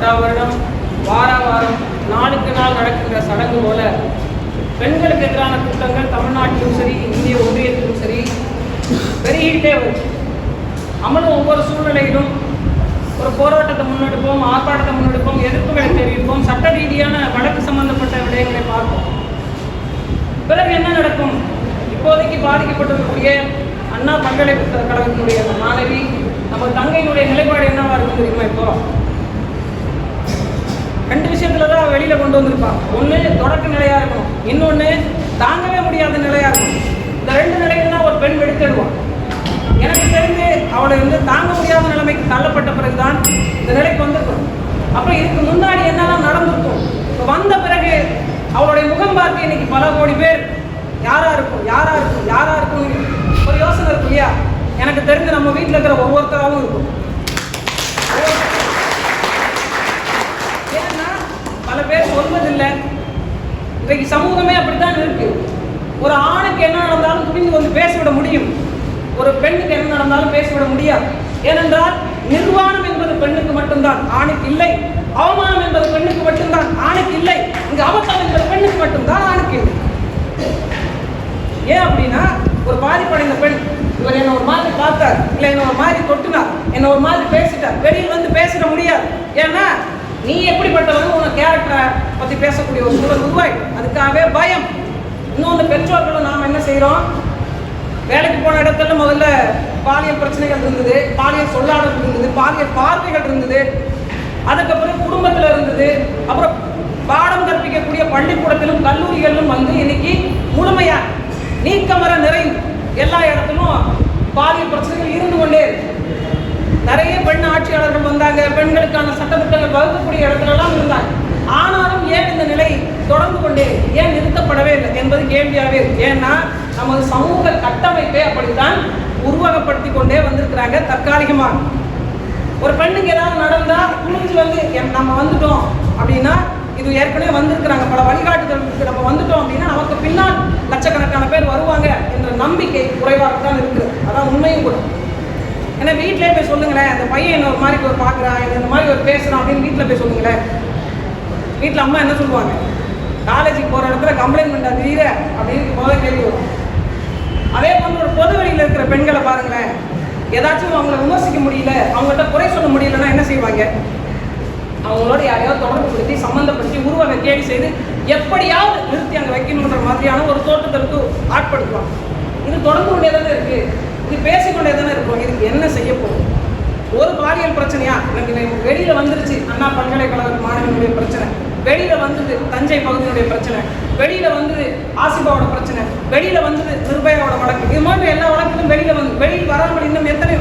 வருடா வருடம் வார வாரம் நாளுக்கு நாள் நடக்கின்ற சடங்கு போல பெண்களுக்கு எதிரான குற்றங்கள் தமிழ்நாட்டிலும் சரி இந்திய ஒன்றியத்திலும் சரி பெருகிட்டே வருது. அமலும் ஒவ்வொரு சூழ்நிலையிலும் ஒரு போராட்டத்தை முன்னெடுப்போம் ஆர்ப்பாட்டத்தை முன்னெடுப்போம் எதிர்ப்புகளை தெரிவிப்போம் சட்ட ரீதியான வழக்கு சம்பந்தப்பட்ட விடயங்களை பார்ப்போம். பிறகு என்ன நடக்கும்? இப்போதைக்கு பாதிக்கப்பட்டிருக்கக்கூடிய அண்ணா பல்கலைக்கழகத்தினுடைய மாணவி நம்ம தங்கையினுடைய நிலைப்பாடு என்னவா இருக்கும் தெரியுமா இப்போ? ரெண்டு விஷயத்துல தான் வெளியில கொண்டு வந்திருப்பான். ஒன்று தொடக்க நிலையா இருக்கும். இன்னொன்னு தாங்கவே முடியாத நிலையா இருக்கும். இந்த ரெண்டு நிலையில தான் ஒரு பெண் வெடித்தெடுவான் எனக்கு தெரிந்து அவளை வந்து தாங்க முடியாத நிலைமைக்கு தள்ளப்பட்ட பிறகுதான் இந்த நிலைக்கு வந்திருக்கும். அப்புறம் இதுக்கு முன்னாடி என்னெல்லாம் நடந்திருக்கும்? இப்போ வந்த பிறகு அவளுடைய முகம் பார்த்து இன்னைக்கு பல கோடி பேர் யாரா இருக்கும் யாரா இருக்கும் யாரா இருக்கும் ஒரு யோசனை இருக்கும் இல்லையா? எனக்கு தெரிஞ்சு நம்ம வீட்டில் இருக்கிற ஒவ்வொருத்தராகவும் இருக்கும் ஏன்னா பல பேர் சொல்வதில்லை இன்றைக்கு சமூகமே அப்படித்தான் இருக்கு. ஒரு ஆணுக்கு என்ன நடந்தாலும் துணிந்து வந்து பேசிவிட முடியும். ஒரு பெண்ணுக்கு என்ன நடந்தாலும் பேசிவிட முடியாது. ஏனென்றால் நிர்வாணம் என்பது பெண்ணுக்கு மட்டும்தான் ஆணுக்கு இல்லை. அவமானம் என்பது பெண்ணுக்கு மட்டும்தான் ஆணுக்கு இல்லை. இங்கு அவசரம் என்பது பெண்ணுக்கு மட்டும்தான் ஆணுக்கு இல்லை. ஏன் அப்படின்னா ஒரு பாதிப்படைந்த பெண் இவர் என்ன ஒரு மாதிரி பார்த்தார் இல்லை என்ன ஒரு மாதிரி தொட்டினார் என்ன ஒரு மாதிரி பேசிட்டார் வெளியில் வந்து பேசிட முடியாது. ஏன்னா நீ எப்படிப்பட்டவங்க உன கேரக்டரை பற்றி பேசக்கூடிய ஒரு சூழல் உருவாயிடும். அதுக்காகவே பயம். இன்னொன்று பெற்றோர்களும் நாம் என்ன செய்கிறோம் வேலைக்கு போன இடத்துல முதல்ல பாலியல் பிரச்சனைகள் இருந்தது பாலியல் சொல்லாடல் இருந்தது பாலியல் பார்வைகள் இருந்தது அதுக்கப்புறம் குடும்பத்தில் இருந்தது அப்புறம் பாடம் கற்பிக்கக்கூடிய பள்ளிக்கூடத்திலும் கல்லூரிகளிலும் வந்து இன்னைக்கு முழுமையாக நீக்கமர நிறைந்து எல்லா இடத்துலும் பாலியல் பிரச்சனைகள் இருந்து கொண்டே இருக்கு. நிறைய பெண் ஆட்சியாளர்கள் வந்தாங்க பெண்களுக்கான சட்டத்திட்ட இருக்கக்கூடிய இடத்துலலாம் இருந்தாங்க. ஆனாலும் ஏன் இந்த நிலை தொடர்ந்து கொண்டே ஏன் நிறுத்தப்படவே இல்லை என்பது கேள்வியாகவே இருக்கு. ஏன்னா நமது சமூக கட்டமைப்பை அப்படித்தான் உருவகப்படுத்தி கொண்டே வந்திருக்கிறாங்க தற்காலிகமாக. ஒரு பெண்ணுக்கு ஏதாவது நடந்தால் குளிஞ்சு வந்து நம்ம வந்துட்டோம் அப்படின்னா இது ஏற்கனவே வந்திருக்கிறாங்க. பல வழிகாட்டுதலுக்கு நம்ம வந்துட்டோம் அப்படின்னா நமக்கு பின்னால் லட்சக்கணக்கான பேர் வருவாங்க என்ற நம்பிக்கை குறைவாகத்தான் இருக்குது அதான் உண்மையும் கூட. ஏன்னா வீட்டிலே போய் சொல்லுங்களேன் அந்த பையன் என்ன ஒரு மாதிரி ஒரு பார்க்குறான் என்ன இந்த மாதிரி ஒரு பேசுகிறான் அப்படின்னு வீட்டில் போய் சொல்லுங்களேன். வீட்டில் அம்மா என்ன சொல்லுவாங்க? காலேஜுக்கு போகிற இடத்துல கம்ப்ளைண்ட் பண்ணா தெரியல அப்படின்னு போக கேள்வி வரும். அதே போன்று ஒரு பொது வழியில் இருக்கிற பெண்களை பாருங்களேன். ஏதாச்சும் அவங்கள விமர்சிக்க முடியல அவங்கள்ட்ட குறை சொல்ல முடியலன்னா என்ன செய்வாங்க? அவங்களோட யாரையாவது தொடர்புபடுத்தி சம்மந்தப்படுத்தி உருவ கேள்வி செய்து எப்படியாவது நிறுத்தி அங்கே வைக்கணுன்ற மாதிரியான ஒரு தோட்டத்திற்கு ஆட்படுத்துவாங்க. இது தொடர்பு கொண்டே இருக்குது இது பேசிக்கொண்டே தானே இருக்கும் இதுக்கு என்ன செய்ய போகும் ஒரு பாலியல் பிரச்சனையா? எனக்கு வெளியில் வெளியில வந்துருச்சு. அண்ணா பல்கலைக்கழக மாணவனுடைய பிரச்சனை. வெளியில வந்தது தஞ்சை பகுதியினுடைய பிரச்சனை. வெளியில வந்தது ஆசிபாவோட பிரச்சனை. வெளியில வந்தது நிர்பயாவோட வழக்கு. இது மாதிரி எல்லா வழக்குகளும் வெளியில வந்து வெளியில் வராமல் இன்னும் எத்தனை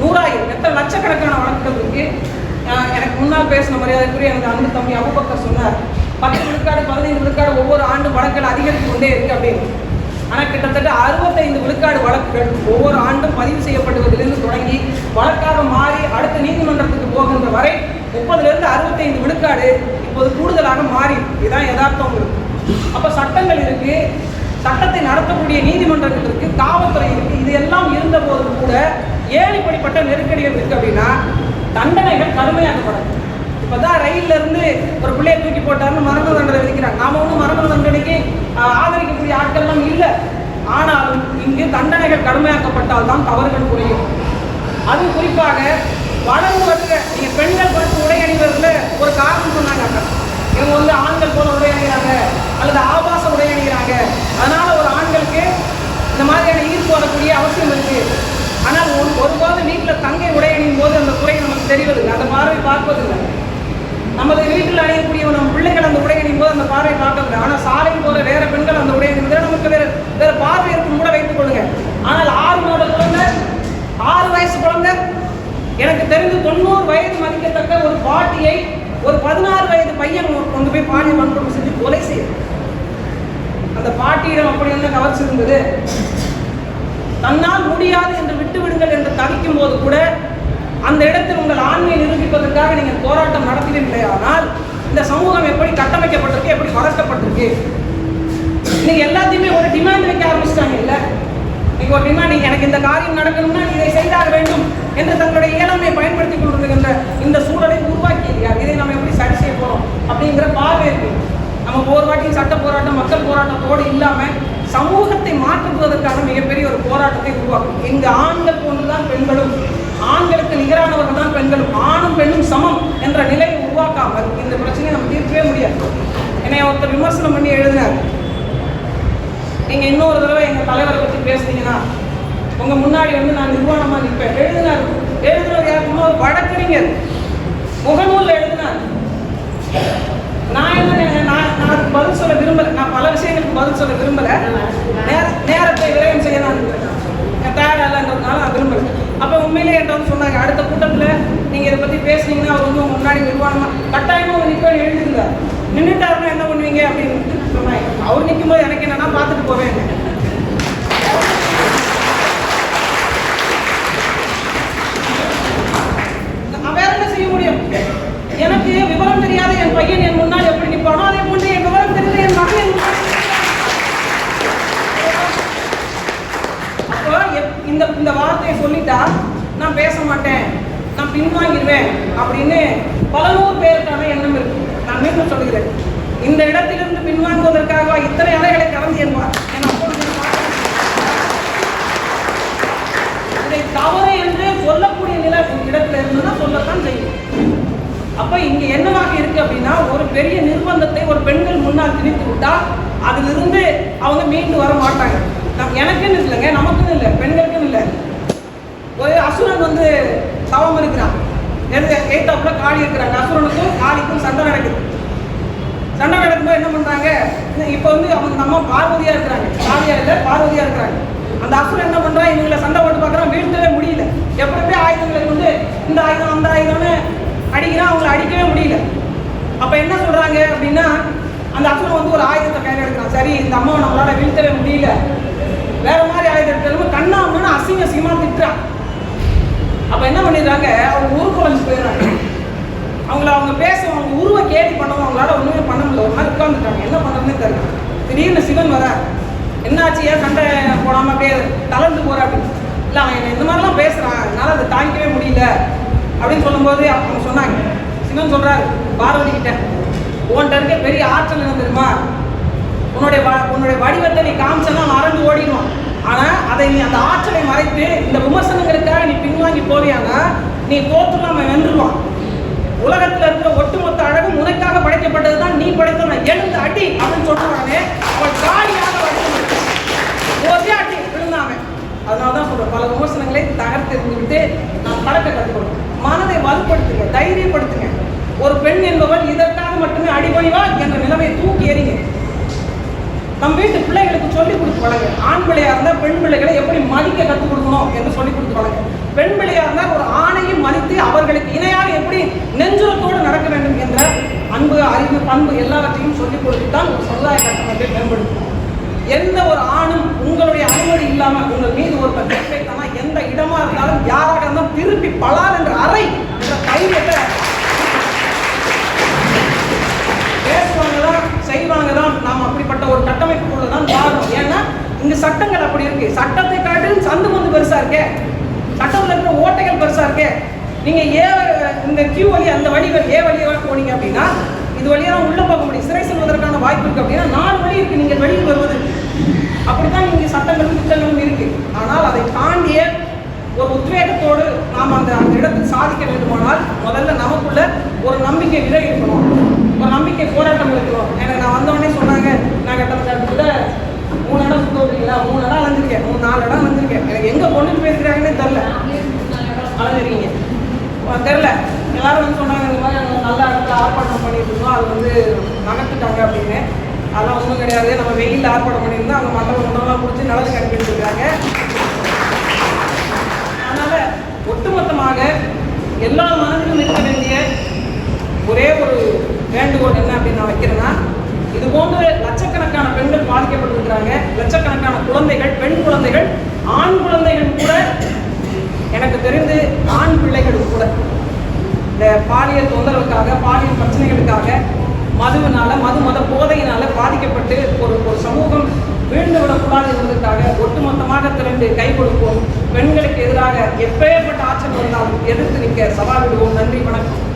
நூறாயிரம் எத்தனை லட்சக்கணக்கான வழக்குகள் இருக்கு? ஆஹ் எனக்கு முன்னால் பேசின மரியாதைக்குரிய எனக்கு அன்பு தம்பி அபுபக்கர் சொன்னார். பத்து விழுக்காடு பதினைந்து விழுக்காடு ஒவ்வொரு ஆண்டும் வழக்குகள் அதிகரித்து கொண்டே இருக்கு அப்படின்னு. ஆனால் கிட்டத்தட்ட அறுபத்தைந்து விழுக்காடு வழக்குகள் ஒவ்வொரு ஆண்டும் பதிவு செய்யப்படுவதிலிருந்து தொடங்கி வழக்காக மாறி அடுத்த நீதிமன்றத்துக்கு போகின்ற வரை முப்பதுலேருந்து அறுபத்தைந்து விழுக்காடு இப்போது கூடுதலாக மாறி இதுதான் யதார்த்தம் இருக்கு. அப்போ சட்டங்கள் இருக்கு. சட்டத்தை நடத்தக்கூடிய நீதிமன்றங்கள் இருக்கு காவல்துறை இருக்கு. இது எல்லாம் இருந்த போதும் கூட ஏழைப்படிப்பட்ட இப்படிப்பட்ட நெருக்கடிகள் இருக்கு அப்படின்னா தண்டனைகள் கடுமையாக்கப்படும் இப்பதான் ரயில்ல இருந்து ஒரு பிள்ளையை தூக்கி போட்டாருன்னு மரண தண்டனை விதிக்கிறாங்க. நாம ஒன்றும் மரண தண்டனைக்கு ஆதரிக்கக்கூடிய ஆட்கள்லாம் இல்லை. ஆனாலும் இங்கு தண்டனைகள் கடுமையாக்கப்பட்டால் தான் தவறுகள் குறையும் அது குறிப்பாக வளர்ந்து வருகிற பெண்கள் குறித்து உடை அணிவதில் ஒரு காரணம் சொன்னாங்க அக்கா. இவங்க வந்து ஆண்கள் போல உடை அணிகிறாங்க அல்லது ஆபாச உடை அணிகிறாங்க. அதனால ஒரு ஆண்களுக்கு இந்த மாதிரியான ஈர்ப்பு வரக்கூடிய அவசியம் இருக்கு. ஆனால் ஒரு ஒருபோது வீட்டில் தங்கை உடை அணியும் போது அந்த குறை நமக்கு தெரிவதில்லை. அந்த பார்வை பார்ப்பதில்லை. அணியக்கூடிய நம்ம பிள்ளைகள் அந்த உடை அணியும் போது அந்த பார்வை பார்க்கவில்லை. ஆனால் சாலை போல வேற பெண்கள் அந்த உடை அணியும் நமக்கு வேற வேற பார்வை இருக்கும் கூட வைத்துக் கொள்ளுங்க. ஆனால் ஆறு மாத குழந்தை ஆறு வயசு குழந்தை எனக்கு தெரிந்து தொண்ணூறு வயது மதிக்கத்தக்க ஒரு பாட்டியை ஒரு பதினாறு வயது பையன் கொண்டு போய் பாலியல் வன்கொடுமை செஞ்சு கொலை செய்யும் அந்த பாட்டியிடம் அப்படி என்ன கவர்ச்சி இருந்தது? தன்னால் முடியாது என்று விட்டு விடுங்கள் என்று தவிக்கும் போது கூட அந்த இடத்தில் உங்கள் ஆண்மையை நிரூபிப்பதற்காக நீங்கள் போராட்டம் நடத்தினீர்களே ஆனால் இந்த சமூகம் எப்படி கட்டமைக்கப்பட்டிருக்கு எப்படி வளர்க்கப்பட்டிருக்கு இன்னைக்கு எல்லாத்தையுமே ஒரு டிமாண்ட் வைக்க ஆரம்பிச்சிட்டாங்க இல்லை? இன்னைக்கு ஒரு டிமாண்ட் எனக்கு இந்த காரியம் நடக்கணும்னா நீ இதை செய்தாக வேண்டும் என்று தங்களுடைய இயலாமையை பயன்படுத்திக் கொண்டிருக்கின்ற இந்த சூழலை உருவாக்கி யார் இதை நம்ம எப்படி சரி செய்ய போகிறோம் அப்படிங்கிற பார்வை இருக்கு நம்ம ஒவ்வொரு சட்ட போராட்டம் மக்கள் போராட்டத்தோடு இல்லாமல் சமூகத்தை மாற்றுவதற்கான மிகப்பெரிய ஒரு போராட்டத்தை உருவாக்கும். இங்கு ஆண்கள் போன்றுதான் பெண்களும் ஆண்களுக்கு நிகரானவர்கள் தான் பெண்களும் ஆணும் பெண்ணும் சமம் என்ற நிலை உருவாக்காமல் இந்த பிரச்சனையை நம்ம தீர்க்கவே முடியாது. என்னை ஒருத்தர் விமர்சனம் பண்ணி எழுதினார். நீங்க இன்னொரு தடவை எங்க தலைவரை பத்தி பேசுனீங்கன்னா உங்க முன்னாடி வந்து நான் நிர்வாணமா நிற்பேன். எழுதினார். எழுதுனவர் யாருக்குமா ஒரு வழக்கறிஞர் முகநூல்ல எழுதினார். நான் என்ன நான் நான் பதில் சொல்ல விரும்பல. நான் பல விஷயங்களுக்கு பதில் சொல்ல விரும்பல. நேர நேரத்தை விரயம் செய்ய நான் தயாரில்லைன்றதுனால நான் விரும்பல. அப்போ உண்மையிலே என்கிட்ட வந்து சொன்னாங்க அடுத்த கூட்டத்தில் நீங்கள் இதை பற்றி பேசுனீங்கன்னா அவர் வந்து உங்க முன்னாடி நிர்வாணமாக கட்டாயமா அவர் நிற்பேன் எழுதியிருந்தார் நின்றுட்டாருன்னா என்ன பண்ணுவீங்க அப்படின்னு சொன்னாங்க அவர் நிற்கும்போது எனக்கு என்னன்னா பார்த்துட்டு போவேன். வேற என்ன செய்ய முடியும்? எனக்கு விவரம் தெரியாத என் பையன் என் முன்னாடி எப்படி நிற்பானோ அதே போன்று என் விவரம் தெரியாத என் மகன் என் முன்னால் அப்போ எப்- இந்த இந்த வார்த்தையை சொல்லிட்டா நான் பேச மாட்டேன் நான் பின்வாங்கிடுவேன் அப்படின்னு பல நூறு பேருக்கான எண்ணம் இருக்கு. நான் மீண்டும் சொல்கிறேன் இந்த இடத்திலிருந்து பின்வாங்குவதற்காக இத்தனை அலைகளை கடந்து என்பார் இதை தவறு என்று சொல்லக்கூடிய நிலை இடத்துல இருந்ததுன்னா சொல்லத்தான் செய்யும் அப்ப இங்க என்னவாக இருக்கு அப்படின்னா ஒரு பெரிய நிர்பந்தத்தை ஒரு பெண்கள் முன்னால் திணித்து விட்டால் அதிலிருந்து அவங்க மீண்டு வர மாட்டாங்க. எனக்குன்னு இல்லைங்க நமக்குன்னு இல்லை பெண்களுக்குன்னு இல்லை. ஒரு அசுரன் வந்து தவம் இருக்கு. எயிட்டாப்ல காளி இருக்கிறாங்க. அசுரனுக்கும் காளிக்கும் சண்டை நடக்குது. சண்டை நடக்கும்போது என்ன பண்ணுறாங்க இப்போ வந்து அவங்க நம்ம பார்வதியாக இருக்கிறாங்க. காளியா இல்லை பார்வதியாக இருக்கிறாங்க. அந்த அசுரன் என்ன பண்ணுறான் இவங்களை சண்டை போட்டு பார்க்குறான் வீழ்த்தவே முடியல. எப்படி ஆயுதங்களை கொண்டு இந்த ஆயுதம் அந்த ஆயுதம்னு அடிக்கிறான் அவங்களை அடிக்கவே முடியல. அப்போ என்ன சொல்கிறாங்க அப்படின்னா அந்த அசுரன் வந்து ஒரு ஆயுதத்தை கையில் எடுக்கிறான். சரி இந்த அம்மாவை நம்மளால் வீழ்த்தவே முடியல. வேற மாதிரி ஆயுதம் எடுத்தாலும் கண்ணா அம்மன்னு அசிங்க அசிங்கமா திட்டுறான் அப்போ என்ன பண்ணிடுறாங்க? அவங்க ஊருக்கு வந்து போயிடுறாங்க. அவங்கள அவங்க பேச அவங்க உருவை கேலி பண்ணவும் அவங்களால ஒன்றுமே பண்ண முடியல. ஒரு மாதிரி உட்காந்துட்டாங்க என்ன பண்ணுறதுன்னு தெரியல. திடீர்னு சிவன் வர. என்னாச்சு? ஏன் சண்டை போடாமல் அப்படியே தளர்ந்து போகிற அப்படின்னு. இல்லை அவன் என்னை இந்த மாதிரிலாம் பேசுகிறான் என்னால் அதை தாங்கிக்கவே முடியல அப்படின்னு சொல்லும்போது அவங்க சொன்னாங்க. சிவன் சொல்கிறாரு பார்வதி கிட்ட உன்கிட்ட இருக்க பெரிய ஆற்றல் என்ன தெரியுமா? உன்னுடைய வ- உன்னுடைய வடிவத்தை நீ காமிச்சனா மறந்து அரண்டு ஓடிடுவான். ஆனால் அதை நீ அந்த ஆற்றலை மறைத்து இந்த விமர்சனங்களுக்காக நீ பின்வாங்கி போறியானா நீ தோற்றுல அவன் உலகத்தில் உலகத்துல இருக்கிற ஒட்டுமொத்த அழகும் உனக்காக படைக்கப்பட்டதுதான் நீ படைத்தவன். எழுந்து அடி அப்படின்னு சொல்லுவானே அவன் காலியாக ஒரே அடி விழுந்தாங்க அதனால தான் சொல்றேன் பல விமர்சனங்களை தகர்த்தெறிந்துவிட்டு நாம் கடக்க கற்றுக்கணும் மனதை வலுப்படுத்துங்க தைரியப்படுத்துங்க. ஒரு பெண் என்பவள் இதற்காக மட்டுமே அடிபணிவா என்ற நிலைமையை தூ எறிங்க நம் வீட்டு பிள்ளைகளுக்கு சொல்லிக் கொடுத்து வளங்க ஆண் பிள்ளையா இருந்தா பெண் பிள்ளைகளை எப்படி மதிக்க கற்றுக் கொடுக்கணும் என்று சொல்லிக் கொடுத்து வளங்க பெண் பிள்ளையா இருந்தா ஒரு ஆணையும் மதித்து அவர்களுக்கு இணையாக எப்படி நெஞ்சுரத்தோடு நடக்க வேண்டும் என்ற அன்பு அறிவு பண்பு எல்லாவற்றையும் சொல்லிக் கொடுத்து தான் ஒரு சமுதாய கட்டமைப்பை மேம்படுத்தும் எந்த ஒரு ஆணும் உங்களுடைய அனுமதி இல்லாம உங்கள் மீது ஒரு கை வைத்தானா எந்த இடமா இருந்தாலும் யாராக இருந்தாலும் திருப்பி பலார் என்ற அறை என்ற தைரியத்தை பேசுவாங்க தான் செய்வாங்க தான் நாம் அப்படிப்பட்ட ஒரு கட்டமைப்புக்குள்ள தான் வாழணும் ஏன்னா இங்க சட்டங்கள் அப்படி இருக்கு சட்டத்தை காட்டிலும் சந்து வந்து பெருசா இருக்கே. சட்டத்தில் இருக்கிற ஓட்டைகள் பெருசா இருக்கே. நீங்க ஏ இந்த கியூ வழி அந்த வழி ஏ வழியாக போனீங்க அப்படின்னா இது வழியா உள்ளே உள்ள போக முடியும். சிறை செல்வதற்கான வாய்ப்பு இருக்கு அப்படின்னா நாலு வழி இருக்கு நீங்க வெளியில் வருவது. அப்படித்தான் இங்க சட்டங்களும் திட்டங்களும் இருக்கு. ஆனால் அதை தாண்டிய ஒரு உத்வேகத்தோடு நாம் அந்த அந்த இடத்தில் சாதிக்க வேண்டுமானால் முதல்ல நமக்குள்ள ஒரு நம்பிக்கை விலை இருக்கணும். ஒரு நம்பிக்கை போராட்டம் இருக்கணும் எனக்கு நான் வந்தவொடனே சொன்ன தெரில எல்லாரும் வந்து சொன்னாங்க இந்த மாதிரி நாங்கள் நல்ல இடத்துல ஆர்ப்பாட்டம் பண்ணிட்டு இருந்தோம் அது வந்து நகர்த்துட்டாங்க அப்படின்னு. அதெல்லாம் ஒன்றும் கிடையாது. நம்ம வெயிலில் ஆர்ப்பாட்டம் பண்ணியிருந்தோம் அங்கே மக்கள் ஒன்றெல்லாம் பிடிச்சி நல்லது கண்டுபிடிச்சு இருக்காங்க அதனால ஒட்டுமொத்தமாக எல்லா மனதிலும் இருக்க வேண்டிய ஒரே ஒரு வேண்டுகோள் என்ன அப்படின்னு நான் வைக்கிறேன்னா இது போன்று லட்சக்கணக்கான பெண்கள் பாதிக்கப்பட்டிருக்கிறாங்க. லட்சக்கணக்கான குழந்தைகள் பெண் குழந்தைகள் ஆண் குழந்தைகள் கூட எனக்கு தெரிந்து ஆண் பிள்ளைகளும் கூட இந்த பாலியல் தொந்தரவுக்காக பாலியல் பிரச்சனைகளுக்காக மதுவினால மது மத போதையினால பாதிக்கப்பட்டு ஒரு ஒரு சமூகம் வீழ்ந்து விடக்கூடாது என்பதற்காக ஒட்டுமொத்தமாக திரண்டு கை கொடுப்போம். பெண்களுக்கு எதிராக எப்பேற்பட்ட ஆற்றல் வந்தாலும் எதிர்த்து நிற்க சவால் விடுவோம் நன்றி வணக்கம்.